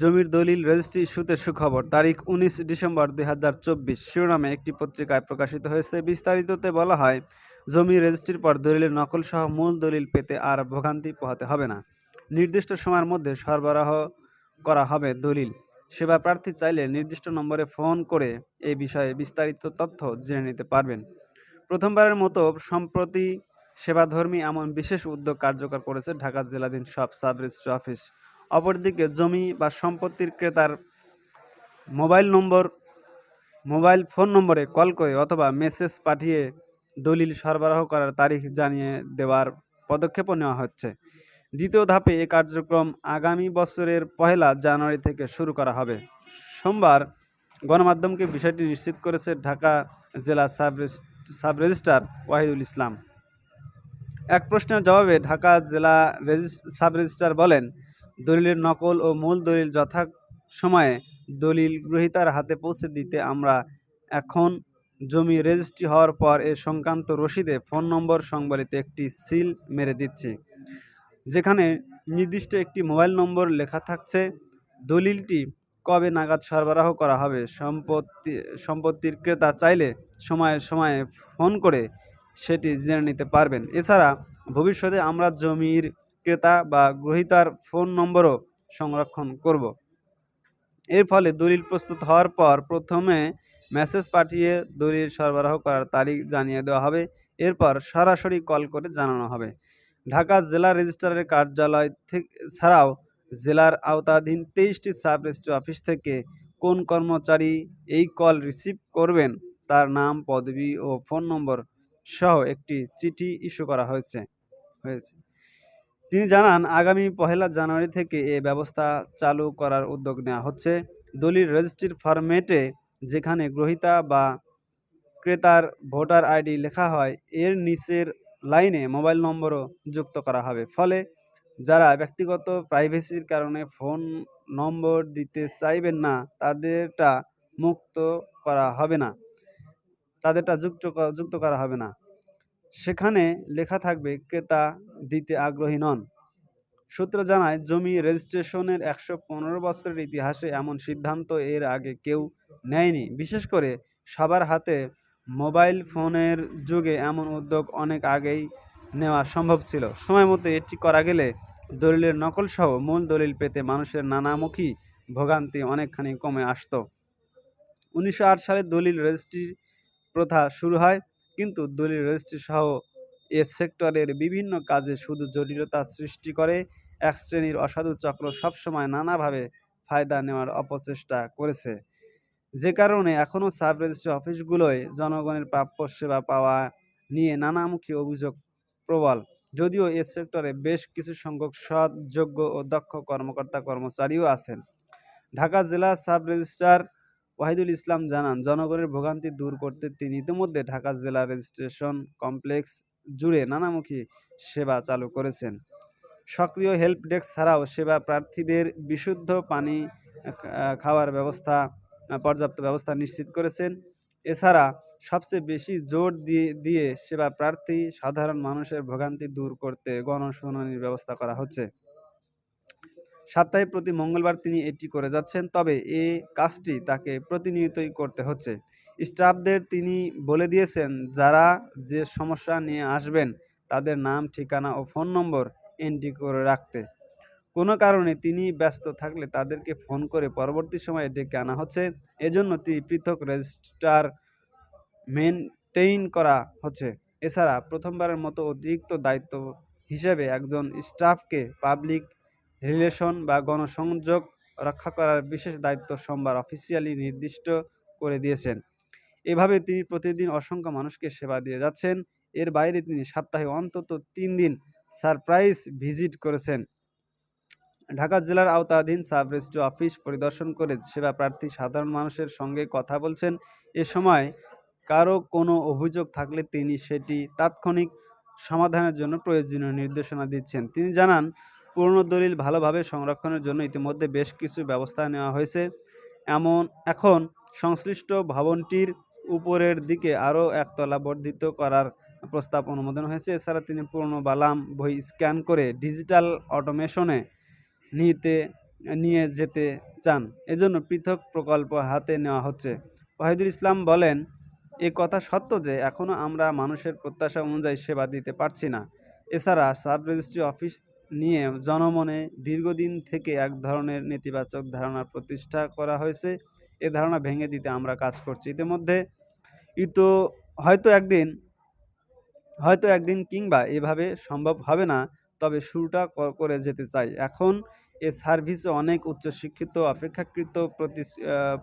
জমির দলিল রেজিস্ট্রি ইস্যুতে সুখবর। তারিখ উনিশ ডিসেম্বর দুই হাজার চব্বিশ। শিরোনামে একটি পত্রিকায় প্রকাশিত হয়েছে। বিস্তারিততে বলা হয়, জমি রেজিস্ট্রির পর দলিলের নকল সহ মূল দলিল পেতে আর ভোগান্তি পোহাতে হবে না। নির্দিষ্ট সময়ের মধ্যে সরবরাহ করা হবে দলিল। সেবা প্রার্থী চাইলে নির্দিষ্ট নম্বরে ফোন করে এই বিষয়ে বিস্তারিত তথ্য জেনে নিতে পারবেন। প্রথমবারের মতো সম্প্রতি সেবাধর্মী এমন বিশেষ উদ্যোগ কার্যকর করেছে ঢাকা জেলাধীন সব সাব রেজিস্ট্রি অফিস। অপরদিকে জমি বা সম্পত্তির ক্রেতার মোবাইল নম্বর, মোবাইল ফোন নম্বরে কল করে অথবা মেসেজ পাঠিয়ে দলিল সরবরাহ করার তারিখ জানিয়ে দেওয়ার পদক্ষেপও নেওয়া হচ্ছে। দ্বিতীয় ধাপে এ কার্যক্রম আগামী বছরের পহেলা জানুয়ারি থেকে শুরু করা হবে। সোমবার গণমাধ্যমকে বিষয়টি নিশ্চিত করেছে ঢাকা জেলা সাব রেজিস- সাব রেজিস্ট্রার ওয়াহিদুল ইসলাম। এক প্রশ্নের জবাবে ঢাকা জেলা সাব রেজিস্ট্রার বলেন দলিলের নকল ও মূল দলিল যথা সময়ে দলিল গ্রহীতার হাতে পৌঁছে দিতে আমরা এখন জমি রেজিস্ট্রি হওয়ার পর এ সংক্রান্ত রসিদে ফোন নম্বর সংবলিত একটি সিল মেরে দিচ্ছি, যেখানে নির্দিষ্ট একটি মোবাইল নম্বর লেখা থাকছে, দলিলটি কবে নাগাদ সরবরাহ করা হবে, সম্পত্তি, সম্পত্তির ক্রেতা চাইলে সময়ে সময়ে ফোন করে সেটি জেনে নিতে পারবেন। এছাড়া ভবিষ্যতে আমরা জমির ক্রেতা বা গ্রহীতার ফোন নম্বরও সংরক্ষণ করব। এর ফলে দলিল প্রস্তুত হওয়ার পর প্রথমে মেসেজ পাঠিয়ে দলিল সরবরাহ করার তারিখ জানিয়ে দেওয়া হবে। এরপর সরাসরি কল করে জানানো হবে। ঢাকা জেলা রেজিস্ট্রারের কার্যালয় থেকে, ছাড়াও জেলার আওতাধীন তেইশটি সাব রেজিস্ট্রি অফিস থেকে কোন কর্মচারী এই কল রিসিভ করবেন তার নাম, পদবি ও ফোন নম্বর সহ একটি চিঠি ইস্যু করা হয়েছে হয়েছে। তিনি জানান, আগামী পহেলা জানুয়ারি থেকে এ ব্যবস্থা চালু করার উদ্যোগ নেওয়া হচ্ছে। দলিল রেজিস্ট্রির ফরম্যাটে যেখানে গ্রহীতা বা ক্রেতার ভোটার আইডি লেখা হয়, এর নিচের লাইনে মোবাইল নম্বরও যুক্ত করা হবে। ফলে যারা ব্যক্তিগত প্রাইভেসির কারণে ফোন নম্বর দিতে চাইবেন না, তাদেরটা মুক্ত করা হবে না। তাদেরটা যুক্ত যুক্ত করা হবে না। সেখানে লেখা থাকবে, ক্রেতা দিতে আগ্রহী নন। সূত্র জানায়, জমি রেজিস্ট্রেশনের একশো পনেরো বছরের ইতিহাসে এমন সিদ্ধান্ত এর আগে কেউ নেয়নি। বিশেষ করে সবার হাতে মোবাইল ফোনের যুগে এমন উদ্যোগ অনেক আগেই নেওয়া সম্ভব ছিল। সময় মতো এটি করা গেলে দলিলের নকল সহ মূল দলিল পেতে মানুষের নানামুখী ভোগান্তি অনেকখানি কমে আসতো। উনিশশো সালে দলিল রেজিস্ট্রি প্রথা শুরু হয়। কিন্তু দলিল রেজিস্ট্রি সহ এ সেক্টরের বিভিন্ন কাজে শুধু জটিলতা সৃষ্টি করে। এক শ্রেণির অসাধু চক্র সবসময় নানাভাবে ফায়দা নেওয়ার অপচেষ্টা করেছে। যে কারণে এখনও সাব রেজিস্ট্রি অফিসগুলোয় জনগণের প্রাপ্য সেবা পাওয়া নিয়ে নানামুখী অভিযোগ প্রবল। যদিও এ সেক্টরে বেশ কিছু সংখ্যক সৎ, যোগ্য ও দক্ষ কর্মকর্তা কর্মচারীও আছেন। ঢাকা জেলা সাব রেজিস্ট্রার ওয়াহিদুল ইসলাম জানান, জনগণের ভোগান্তি দূর করতে তিনি ইতিমধ্যে ঢাকা জেলা রেজিস্ট্রেশন কমপ্লেক্স জুড়ে নানামুখী সেবা চালু করেছেন। সক্রিয় হেল্প ডেস্ক ছাড়াও সেবা প্রার্থীদের বিশুদ্ধ পানি খাওয়ার ব্যবস্থা পর্যাপ্ত ব্যবস্থা নিশ্চিত করেছেন। এছাড়া সবচেয়ে বেশি জোর দিয়ে দিয়ে সেবা প্রার্থী সাধারণ মানুষের ভোগান্তি দূর করতে গণশুনানির ব্যবস্থা করা হচ্ছে। সপ্তাহে প্রতি মঙ্গলবার তিনি এটি করে যাচ্ছেন, তবে এই কাজটি তাকে প্রতিনিয়তই করতে হচ্ছে। স্টাফদের তিনি বলে দিয়েছেন, যারা যে সমস্যা নিয়ে আসবেন, তাদের নাম, ঠিকানা ও ফোন নম্বর এন্ট্রি করে রাখতে। কোনো কারণে তিনি ব্যস্ত থাকলে তাদেরকে ফোন করে পরবর্তী সময়ে ডেকে আনা হচ্ছে। এজন্য তিনি পৃথক রেজিস্ট্রার মেনটেইন করা হচ্ছে। এছাড়া প্রথমবারের মতো অতিরিক্ত দায়িত্ব হিসেবে একজন স্টাফকে পাবলিক রিলেশন বা গণসংযোগ রক্ষা করার বিশেষ দায়িত্ব সোমবার অফিসিয়ালি নির্দিষ্ট করে দিয়েছেন। এভাবে তিনি প্রতিদিন অসংখ্য মানুষকে সেবা দিয়ে যাচ্ছেন। এর বাইরে তিনি সপ্তাহে অন্তত তিন দিন সারপ্রাইজ ভিজিট করেছেন। ঢাকা জেলার আওতাধীন সাব রেজিস্ট্রি অফিস পরিদর্শন করে সেবা প্রার্থী সাধারণ মানুষের সঙ্গে কথা বলছেন। এ সময় কারও কোনো অভিযোগ থাকলে তিনি সেটি তাৎক্ষণিক সমাধানের জন্য প্রয়োজনীয় নির্দেশনা দিচ্ছেন। তিনি জানান পুরনো দলিল ভালোভাবে সংরক্ষণের জন্য ইতিমধ্যে বেশ কিছু ব্যবস্থা নেওয়া হয়েছে। এমন, এখন সংশ্লিষ্ট ভবনটির উপরের দিকে আরও একতলা বর্ধিত করার প্রস্তাব অনুমোদন হয়েছে। এছাড়া তিনি পুরনো বালাম বই স্ক্যান করে ডিজিটাল অটোমেশনে নিতে, নিয়ে যেতে চান। এজন্য পৃথক প্রকল্প হাতে নেওয়া হচ্ছে। ওয়াহিদুল ইসলাম বলেন, এ কথা সত্য যে এখনও আমরা মানুষের প্রত্যাশা অনুযায়ী সেবা দিতে পারছি না। এছাড়া সাব রেজিস্ট্রি অফিস নিয়ে জনমনে দীর্ঘদিন থেকে এক ধরনের নেতিবাচক ধারণা প্রতিষ্ঠা করা হয়েছে। এ ধারণা ভেঙে দিতে আমরা কাজ করছি। ইতিমধ্যে ইতো হয়তো একদিন হয়তো একদিন কিংবা এভাবে সম্ভব হবে না, তবে শুরুটা করে যেতে চাই। এখন এ সার্ভিসে অনেক উচ্চশিক্ষিত, অপেক্ষাকৃত প্রতি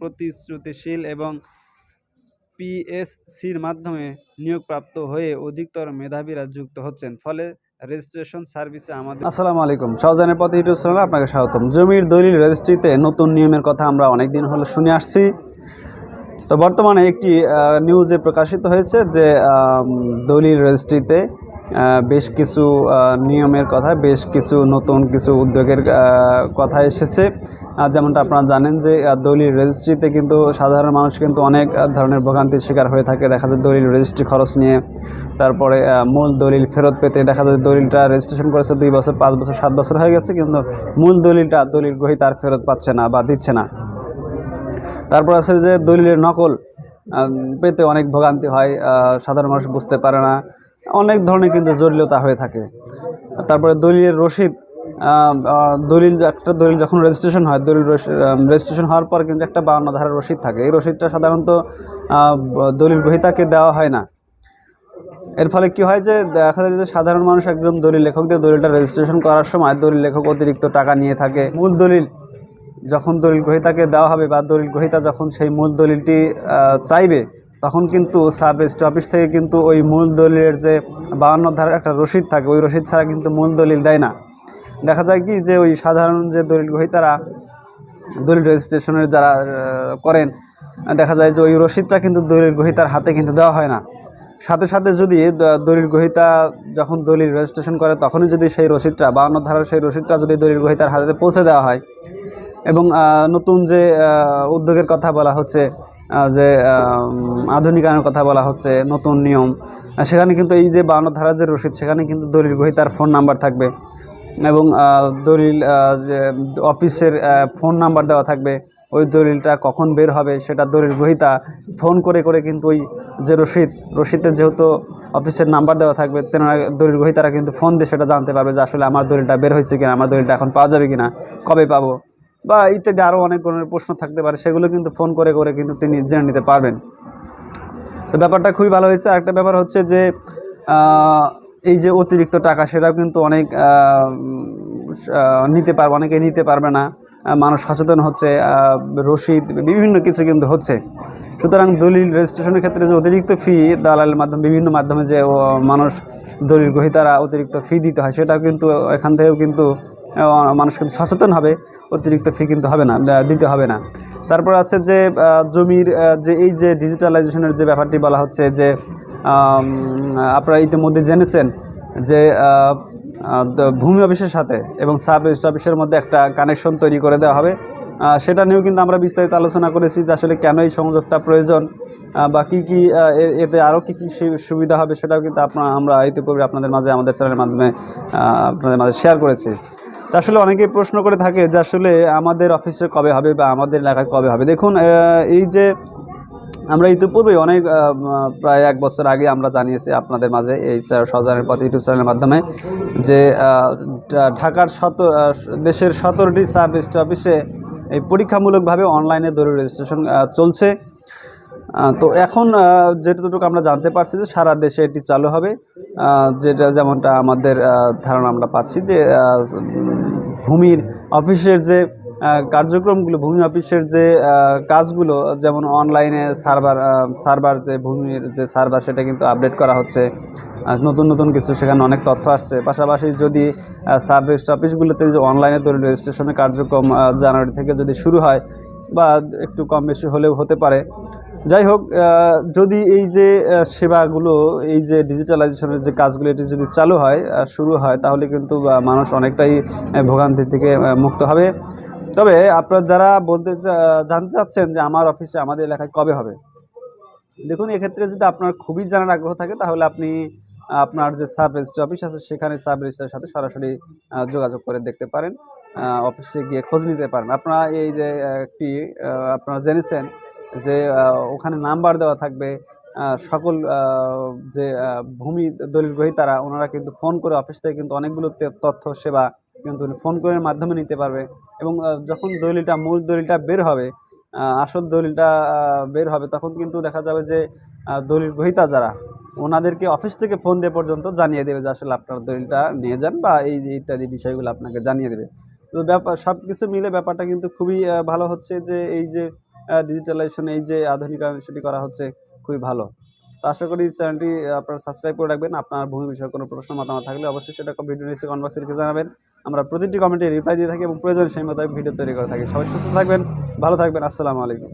প্রতিশ্রুতিশীল এবং পিএসসির মাধ্যমে নিয়োগপ্রাপ্ত হয়ে অধিকতর মেধাবীরা যুক্ত হচ্ছেন। ফলে রেজিস্ট্রেশন সার্ভিসে আমাদের আসসালামু আলাইকুম। সহজানের পথে ইউটিউব চ্যানেলে আপনাকে স্বাগতম। জমির দলিল রেজিস্ট্রিতে নতুন নিয়মের কথা আমরা অনেক দিন হলো শুনে আসছি। তো বর্তমানে একটি নিউজে প্রকাশিত হয়েছে যে দলিল রেজিস্ট্রিতে বেশ কিছু নিয়মের কথা, বেশ কিছু নতুন কিছু উদ্যোগের কথা এসেছে। যেমনটা আপনারা জানেন যে দলিল রেজিস্ট্রিতে কিন্তু সাধারণ মানুষ কিন্তু অনেক ধরনের ভোগান্তির শিকার হয়ে থাকে। দেখা যায় দলিল রেজিস্ট্রি খরচ নিয়ে, তারপরে মূল দলিল ফেরত পেতে দেখা যায় দলিলটা রেজিস্ট্রেশন করেছে দুই বছর, পাঁচ বছর, সাত বছর হয়ে গেছে, কিন্তু মূল দলিলটা দলিল গ্রহীতা তার ফেরত পাচ্ছে না বা দিচ্ছে না। তারপর আছে যে, দলিলের নকল পেতে অনেক ভোগান্তি হয় সাধারণ মানুষ বুঝতে পারে না। অনেক ধরনের কিন্তু জটিলতা হয়ে থাকে। তারপরে দলিলের রসিদ দলিল একটা দলিল যখন রেজিস্ট্রেশন হয়, দলিল রেজিস্ট্রেশন হওয়ার পর কিন্তু একটা বাউন্ন ধারার রসিদ থাকে। এই রসিদটা সাধারণত দলিল গ্রহিতাকে দেওয়া হয় না। এর ফলে কি হয় যে, দেখা যায় যে সাধারণ মানুষ একজন দলিল লেখক দিয়ে দলিলটা রেজিস্ট্রেশন করার সময় দলিল লেখক অতিরিক্ত টাকা নিয়ে থাকে। মূল দলিল যখন দলিল গ্রহিতাকে দেওয়া হবে বা দলিল গ্রহীতা যখন সেই মূল দলিলটি চাইবে তখন কিন্তু সাব রেজিস্ট্রি অফিস থেকে কিন্তু ওই মূল দলিলের যে বাউন্ন ধারার একটা রসিদ থাকে, ওই রসিদ ছাড়া কিন্তু মূল দলিল দেয় না। দেখা যায় কি যে ওই সাধারণ যে দলিল গ্রহীতারা দলিল রেজিস্ট্রেশনের যারা করেন, দেখা যায় যে ওই রসিদটা কিন্তু দলিল গ্রহীতার হাতে কিন্তু দেওয়া হয় না। সাথে সাথে যদি দলিল গ্রহীতা যখন দলিল রেজিস্ট্রেশন করে, তখনই যদি সেই রসিদটা বাউন্ন ধারার সেই রসিদটা যদি দলিল গ্রহীতার হাতে পৌঁছে দেওয়া হয় এবং নতুন যে উদ্যোগের কথা বলা হচ্ছে যে আধুনিকায়নের কথা বলা হচ্ছে, নতুন নিয়ম সেখানে কিন্তু এই যে বাউন্ন ধারা যে রসিদ সেখানে কিন্তু দলিল গ্রহীতার ফোন নাম্বার থাকবে এবং দলিল যে অফিসের ফোন নাম্বার দেওয়া থাকবে। ওই দলিলটা কখন বের হবে সেটা দলিল গ্রহীতা ফোন করে করে কিন্তু ওই যে রসিদ রসিদের যেহেতু অফিসের নাম্বার দেওয়া থাকবে, তেনারা দলিল গ্রহীতারা কিন্তু ফোন দিয়ে সেটা জানতে পারবে যে আসলে আমার দলিলটা বের হয়েছে কিনা, আমার দলিলটা এখন পাওয়া যাবে কিনা, কবে পাবো। বা ইত্যাদি আরও অনেক ধরনের প্রশ্ন থাকতে পারে, সেগুলো কিন্তু ফোন করে করে কিন্তু তিনি জেনে নিতে পারবেন। তো ব্যাপারটা খুবই ভালো হয়েছে। আরেকটা ব্যাপার হচ্ছে যে এই যে অতিরিক্ত টাকা, সেটাও কিন্তু অনেক নিতে পারবে, অনেকে নিতে পারবে না। মানুষ সচেতন হচ্ছে রসিদ, বিভিন্ন কিছু কিন্তু হচ্ছে। সুতরাং দলিল রেজিস্ট্রেশনের ক্ষেত্রে যে অতিরিক্ত ফি দালালের মাধ্যমে, বিভিন্ন মাধ্যমে যে মানুষ দলিল গ্রহীতারা অতিরিক্ত ফি দিতে হয়, সেটাও কিন্তু এখান থেকেও কিন্তু মানুষ কিন্তু সচেতন হবে, অতিরিক্ত ফি কিন্তু হবে না দিতে হবে না। তারপর আছে যে জমির যে এই যে ডিজিটালাইজেশনের যে ব্যাপারটি বলা হচ্ছে যে আপনারা ইতিমধ্যে জেনেছেন যে ভূমি অফিসের সাথে এবং সাব অফিসের মধ্যে একটা কানেকশন তৈরি করে দেওয়া হবে। সেটা নিয়েও কিন্তু আমরা বিস্তারিত আলোচনা করেছি যে আসলে কেন এই সংযোগটা প্রয়োজন বা কী কী এতে আরও কী কী সুবিধা হবে সেটাও কিন্তু আপনার আমরা ইতিপূর্বে আপনাদের মাঝে আমাদের চ্যানেলের মাধ্যমে আপনাদের মাঝে শেয়ার করেছি। আসলে অনেকেই প্রশ্ন করে থাকে যে আসলে আমাদের অফিসে কবে হবে বা আমাদের এলাকায় কবে হবে? দেখুন এই যে আমরা ইতিপূর্বে অনেক প্রায় এক বছর আগে আমরা জানিয়েছি আপনাদের মাঝে এই সজানের পথ, ইউটিউব চ্যানেলের মাধ্যমে যে ঢাকার শত দেশের সতেরোটি সাব অফিসে এই পরীক্ষামূলকভাবে অনলাইনে দলিল রেজিস্ট্রেশন চলছে। তো এখন যেটুকু আমরা জানতে পারছি যে সারা দেশে এটি চালু হবে। যেটা যেমনটা আমাদের ধারণা আমরা পাচ্ছি যে ভূমির অফিসের যে কার্যক্রমগুলো, ভূমি অফিসের যে কাজগুলো, যেমন অনলাইনে সার্ভার সার্ভার যে, ভূমির যে সার্ভার, সেটা কিন্তু আপডেট করা হচ্ছে। নতুন নতুন কিছু সেখানে অনেক তথ্য আসছে। পাশাপাশি যদি সাব রেজিস্ট্রি অফিসগুলোতে যে অনলাইনে দলিল রেজিস্ট্রেশনের কার্যক্রম জানুয়ারি থেকে যদি শুরু হয়, বা একটু কম বেশি হলেও হতে পারে যাই হোক যদি এই যে সেবাগুলো, এই যে ডিজিটালাইজেশনের যে কাজগুলো, এটি যদি চালু হয় শুরু হয়, তাহলে কিন্তু মানুষ অনেকটাই ভোগান্তি থেকে মুক্ত হবে। তবে আপনারা যারা বলতে জানতে চাচ্ছেন যে আমার অফিসে, আমাদের এলাকায় কবে হবে? দেখুন, এক্ষেত্রে যদি আপনার খুবই জানার আগ্রহ থাকে, তাহলে আপনি, আপনার যে সাব রেজিস্ট্রি অফিস আছে, সেখানে সাব রেজিস্ট্রার সাথে সরাসরি যোগাযোগ করে দেখতে পারেন। অফিসে গিয়ে খোঁজ নিতে পারেন। আপনারা এই যে, একটি আপনারা জেনেছেন যে ওখানে নাম্বার দেওয়া থাকবে সকল যে ভূমি দলিল গ্রহীতারা ওনারা কিন্তু ফোন করে অফিস থেকে কিন্তু অনেকগুলো তথ্য, সেবা কিন্তু ফোন করে মাধ্যমে নিতে পারবে। এবং যখন দলিলটা, মূল দলিলটা বের হবে আসল দলিলটা বের হবে, তখন কিন্তু দেখা যাবে যে দলিল গ্রহীতা যারা, ওনাদেরকে অফিস থেকে ফোন দিয়ে পর্যন্ত জানিয়ে দেবে যে, আসলে আপনার দলিলটা নিয়ে যান বা এই, ইত্যাদি বিষয়গুলো আপনাকে জানিয়ে দেবে। তো ব্যাপার সব কিছু মিলে ব্যাপারটা কিন্তু খুবই ভালো হচ্ছে যে, এই যে ডিজিটালাইজেশন এই যে আধুনিকায়ন সেটি করা হচ্ছে খুবই ভালো। তো আশা করি চ্যানেলটি আপনারা সাবস্ক্রাইব করে রাখবেন। আপনার ভূমি বিষয়ে কোনো প্রশ্ন, মতামত থাকলে অবশ্যই সেটা ভিডিও নিচে কমেন্ট লিখে জানাবেন। আমরা প্রতিটি কমেন্টে রিপ্লাই দিয়ে থাকি এবং প্রয়োজন সেই মতো ভিডিও তৈরি করে থাকি। সবাই সুস্থ থাকবেন, ভালো থাকবেন। আসসালামু আলাইকুম।